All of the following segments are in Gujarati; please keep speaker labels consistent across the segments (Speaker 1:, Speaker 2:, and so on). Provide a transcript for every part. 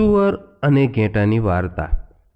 Speaker 1: સુવર અને ઘેટાની વાર્તા.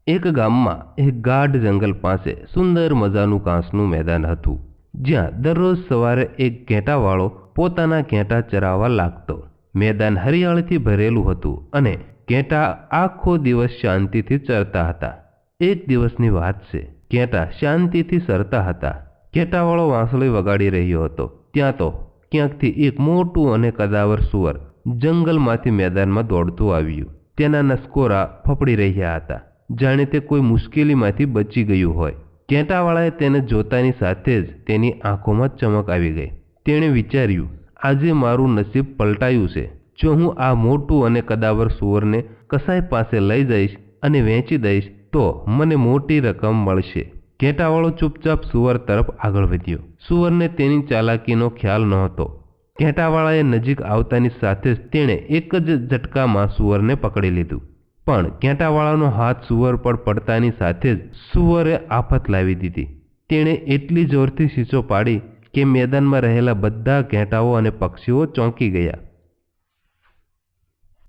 Speaker 1: એક ગામમાં એક ગાઢ જંગલ પાસે સુંદર મજાનું કાંસનું મેદાન હતું, જ્યાં દરરોજ સવારે એક ઘેટાવાળો પોતાના ઘેટા ચરાવવા લાગતો. મેદાન હરિયાળીથી ભરેલું હતું અને ઘેટા આખો દિવસ શાંતિથી ચરતા હતા. એક દિવસની વાત છે, ઘેટા શાંતિથી સરતા હતા. ઘેટાવાળો વાંસળી વગાડી રહ્યો હતો. ત્યાં તો ક્યાંકથી એક મોટું અને કદાવર સુવર જંગલમાંથી મેદાનમાં દોડતું આવ્યું. તેના નસકોરા ફફડી રહ્યા હતા. જાણે તે કોઈ મુશ્કેલીમાંથી બચી ગયું હોય. કેંટાવાળાએ તેને જોતાની સાથે જ તેની આંખોમાં ચમક આવી ગઈ. તેણે વિચાર્યું, આજે મારું નસીબ પલટાયું છે. જો હું આ મોટું અને કદાવર સુવરને કસાઈ પાસે લઈ જઈશ અને વેચી દઈશ, તો મને મોટી રકમ મળશે. ઘેટાવાળો ચૂપચાપ સુવર તરફ આગળ વધ્યો. સુવરને તેની ચાલાકીનો ખ્યાલ નહોતો. ઘેટાવાળાએ નજીક આવતાની સાથે જ તેણે એક જ ઝટકામાં સુવરને પકડી લીધું. પણ ઘેંટાવાળાનો હાથ સુવર પર પડતાની સાથે જ સુવરે આફત લાવી દીધી. તેણે એટલી જોરથી શીશો પાડી કે મેદાનમાં રહેલા બધા ઘેંટાઓ અને પક્ષીઓ ચોંકી ગયા.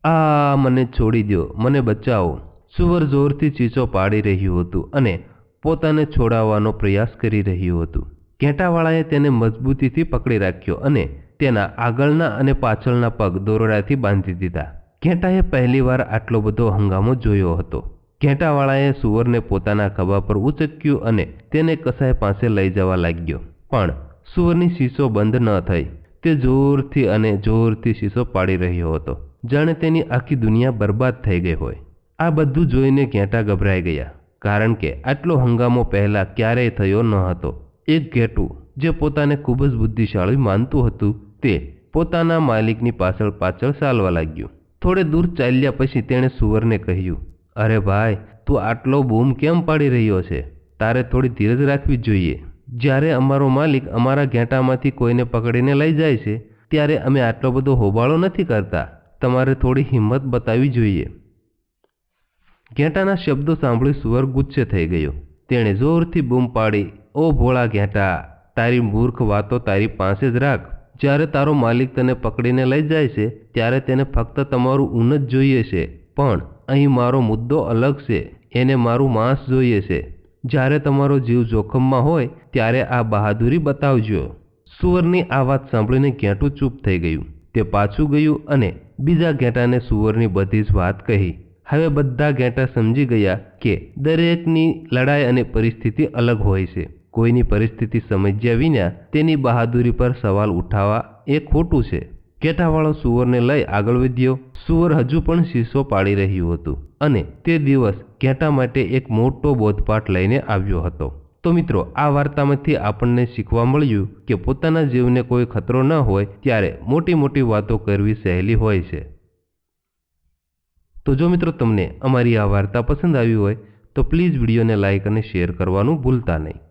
Speaker 1: આ મને છોડી દો મને બચાવો, સુવર જોરથી ચીસો પાડી રહ્યું હતું અને પોતાને છોડાવવાનો પ્રયાસ કરી રહ્યું હતું. ઘેંટાવાળાએ તેને મજબૂતીથી પકડી રાખ્યો અને તેના આગળના અને પાછળના પગ દોરડાથી બાંધી દીધા. ઘેટાએ પહેલીવાર આટલો બધો હંગામો જોયો હતો. ઘેટાવાળાએ સુવરને પોતાના ખભા પર ઉચક્યું અને તેને કસાય પાસે લઈ જવા લાગ્યો. પણ સુવરની શીશો બંધ ન થઈ. તે જોરથી અને જોરથી શીશો પાડી રહ્યો હતો. જાણે તેની આખી દુનિયા બરબાદ થઈ ગઈ હોય. આ બધું જોઈને ઘેટા ગભરાઈ ગયા. કારણ કે આટલો હંગામો પહેલાં ક્યારેય થયો ન હતો. એક ઘેટું જે પોતાને ખૂબ જ બુદ્ધિશાળી માનતું હતું, તે પોતાના માલિકની પાછળ પાછળ ચાલવા લાગ્યું. થોડે દૂર ચાલ્યા પછી તેણે સુવરને કહ્યું, અરે ભાઈ, તું આટલો બૂમ કેમ પાડી રહ્યો છે? તારે થોડી ધીરજ રાખવી જોઈએ. જ્યારે અમારો માલિક અમારા ઘેંટામાંથી કોઈને પકડીને લઈ જાય છે, ત્યારે અમે આટલો બધો હોબાળો નથી કરતા. તમારે થોડી હિંમત બતાવવી જોઈએ. ઘેંટાના શબ્દો સાંભળી સુવર ગુચ્છે થઈ ગયો. તેણે જોરથી બૂમ પાડી, ઓ ભોળા ઘેટા તારી મૂર્ખ વાતો તારી પાસે જ રાખ. જ્યારે તારો માલિક તને પકડીને લઈ જાય છે, ત્યારે તેને ફક્ત તમારું ઊન જ જોઈએ છે. પણ અહીં મારો મુદ્દો અલગ છે, એને મારું માંસ જોઈએ છે. જ્યારે તમારો જીવ જોખમમાં હોય, ત્યારે આ બહાદુરી બતાવજો. સુવરની આ વાત સાંભળીને ઘેંટું ચૂપ થઈ ગયું. તે પાછું ગયું અને બીજા ઘેંટાને સુવરની બધી જ વાત કહી. હવે બધા ઘેંટા સમજી ગયા કે દરેકની લડાઈ અને પરિસ્થિતિ અલગ હોય છે. કોઈની પરિસ્થિતિ સમજ્યા વિના તેની બહાદુરી પર સવાલ ઉઠાવવા એ ખોટું છે. કેટાવાળો સુવરને લઈ આગળ વધ્યો. સુવર હજુ પણ શીશો પાડી રહ્યું હતું અને તે દિવસ ઘેટા માટે એક મોટો બોધપાઠ લઈને આવ્યો હતો. તો મિત્રો, આ વાર્તામાંથી આપણને શીખવા મળ્યું કે પોતાના જીવને કોઈ ખતરો ન હોય ત્યારે મોટી મોટી વાતો કરવી સહેલી હોય છે. તો જો મિત્રો, તમને અમારી આ વાર્તા પસંદ આવી હોય, તો પ્લીઝ વિડીયોને લાઇક અને શેર કરવાનું ભૂલતા નહીં.